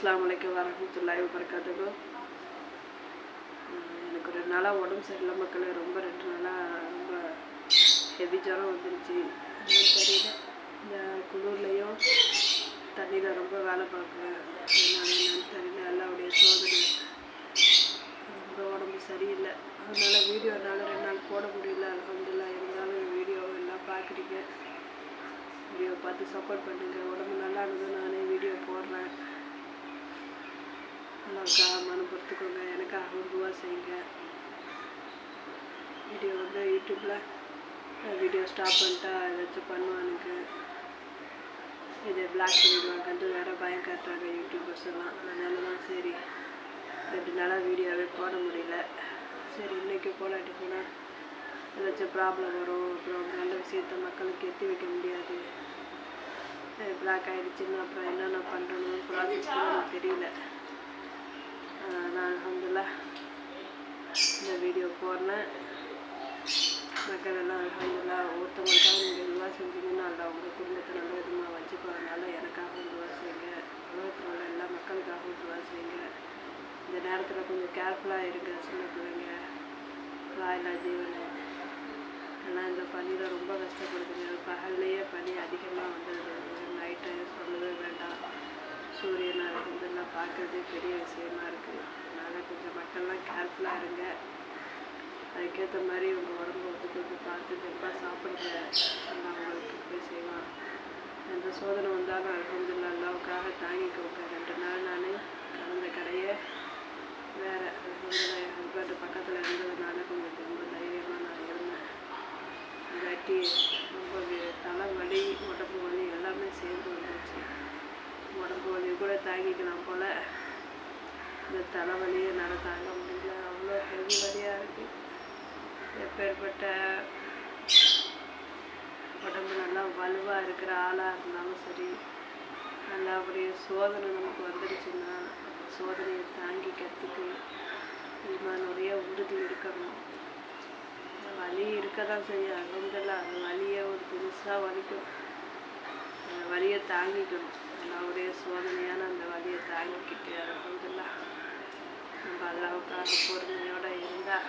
அஸ்லாம் வலைக்கம் வரமத்துல்லாஹி வபரகாத்துக்கு எனக்கு ரெண்டு நாளாக உடம்பு சரியில்லை மக்களே. ரொம்ப ரெண்டு நாளாக ரொம்ப ஹெவி ஜுரம் வந்துருச்சு. தெரியல. இந்த குளிர்லையும் தண்ணியில் ரொம்ப வேலை பார்க்குறேன் அதனால என்னன்னு தெரியல. எல்லாருடைய சோதனை. ரொம்ப உடம்பு சரியில்லை. அதனால் வீடியோ என்னால் ரெண்டு நாள் போட முடியல. அலமதுல்லா இருந்தாலும் வீடியோ எல்லாம் பார்க்குறீங்க. வீடியோ பார்த்து சப்போர்ட் பண்ணுங்கள் உடம்பு நல்லா இருந்தது நானே வீடியோ போடுறேன். நல்லாக்கா மனு பொறுத்துக்கோங்க எனக்காக துவா செய்யுங்க. வீடியோ வந்து யூடியூப்பில் வீடியோ ஸ்டாப் பண்ணிட்டா ஏதாச்சும் பண்ணுவானுங்க. இதை பிளாக் பண்ணிடுவாங்கன்ட்டு வேறு பயம் காட்டுறாங்க யூடியூபர்ஸ் எல்லாம். அதனால தான் சரி. ரெண்டு நாளாக வீடியோவே போட முடியல. சரி இன்றைக்கி போடாட்டி போனால் ஏதாச்சும் ப்ராப்ளம் வரும். அப்புறம் நல்ல விஷயத்த மக்களுக்கு எத்தி வைக்க முடியாது. பிளாக் ஆகிடுச்சின்னா அப்புறம் என்னென்ன பண்ணுறணும் ப்ராசஸ் எனக்கு தெரியல. நான் அலமதுல்லா இந்த வீடியோ போடுறேன். மக்கள் எல்லாம் அலமதுல்லா ஒருத்தவங்களுக்காக நீங்கள் இதுவாக செஞ்சீங்கன்னா அல்ல உங்கள் குடும்பத்தை நல்ல விதமாக வச்சுக்கிறதுனால எனக்காகவும் இதுவா செய்யுங்க. உலகத்தில் உள்ள எல்லா மக்களுக்காகவும் இதுவா செய்யுங்க. இந்த நேரத்தில் கொஞ்சம் கேர்ஃபுல்லாக இருங்க சின்ன பிள்ளைங்க வாயிலா ஜீவனை ஆனால் இந்த பனியில் ரொம்ப கஷ்டப்படுதுங்க. பகல்லையே பனி அதிகமாக வந்துடுது நைட்டு சொல்லவே வேண்டாம். பார்க்குறதே பெரிய விஷயமா இருக்குது அதனால் கொஞ்சம் மக்கள்லாம் கேர்ஃபுல்லாக இருங்க. அதுக்கேற்ற மாதிரி உங்கள் உடம்பு ஒத்துக்கு பார்த்து தெம்பாக சாப்பிடுங்க. எல்லாம் உங்களுக்கு போய் செய்வான் எந்த சோதனை வந்தாலும் அலமதுல்லா அல்லாவுக்காக தாங்கிக்கோங்க. ரெண்டு நாள் நான் கலந்த கடையை வேறு அலமதுல்லா என் ஹஸ்பண்ட் பக்கத்தில் இருந்ததுனால கொஞ்சம் ரொம்ப தைரியமாக நான் இருந்தேன். இல்லாட்டி ரொம்ப வே- தலை வலி உடம்பு வலி எல்லாமே சேர்ந்து வந்துருச்சு உடம்பு வலி கூட தாங்கிக்கலாம் போல் இந்த தலைவலியை என்னால் தாங்க முடியல. அவ்வளோ ஹெவி வலியாக இருக்குது எப்பேற்பட்ட உடம்பு நல்லா வலுவாக இருக்கிற ஆளாக இருந்தாலும் சரி நல்லா சோதனை நமக்கு வந்துடுச்சுன்னா அந்த சோதனையை தாங்கிக்கிறதுக்கு ஈமானுடைய உறுதி இருக்கணும். வலி இருக்க தான் செய்யும் அலமதுல்லா அந்த வலியை ஒரு பெருசாக வலிக்கும். அந்த வலியை தாங்கிக்கணும். அல்லாவுடைய சோதனையான அந்த வலியை தாங்கிக்கிட்டு அலமதுல்லா நம்ம அல்லாவுக்காக பொறுமையோட இருந்தால்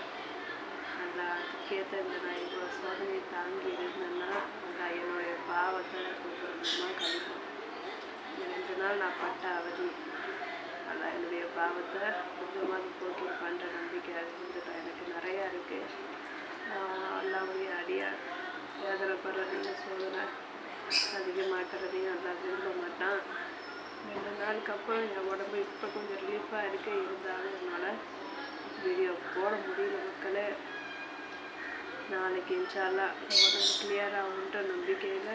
நல்லா அதுக்கேற்ற இந்த நான் இவ்வளோ சோதனை தாங்கி இருந்தேன்னா அந்த என்னுடைய பாவத்தை கொஞ்சம் கொஞ்சமாக கழிக்கும் இந்த ரெண்டு நாள் நான் பட்ட அவதி. அதான் என்னுடைய பாவத்தை கொஞ்சமாக போக்கி பண்ணுற நம்பிக்கை இருந்துட்டா எனக்கு நிறையா இருக்குது அல்லாவுடைய அடியார் வேதனைப்படுறதையும் சோதனை அதிகமாக்குறதையும் நல்லா விரும்ப மாட்டான். ரெண்டு நாளுக்கு அப்புறம் என் உடம்பு இப்போ கொஞ்சம் ரிலீஃபாக இருக்க. இருந்தாலும் என்னால் வீடியோ போட முடியல மக்களே. நாளைக்கு இன்ஷால்லாம் உடம்பு கிளியர் ஆகுன்ற நம்பிக்கையில்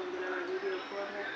உங்களை வீடியோ போடுறேன்.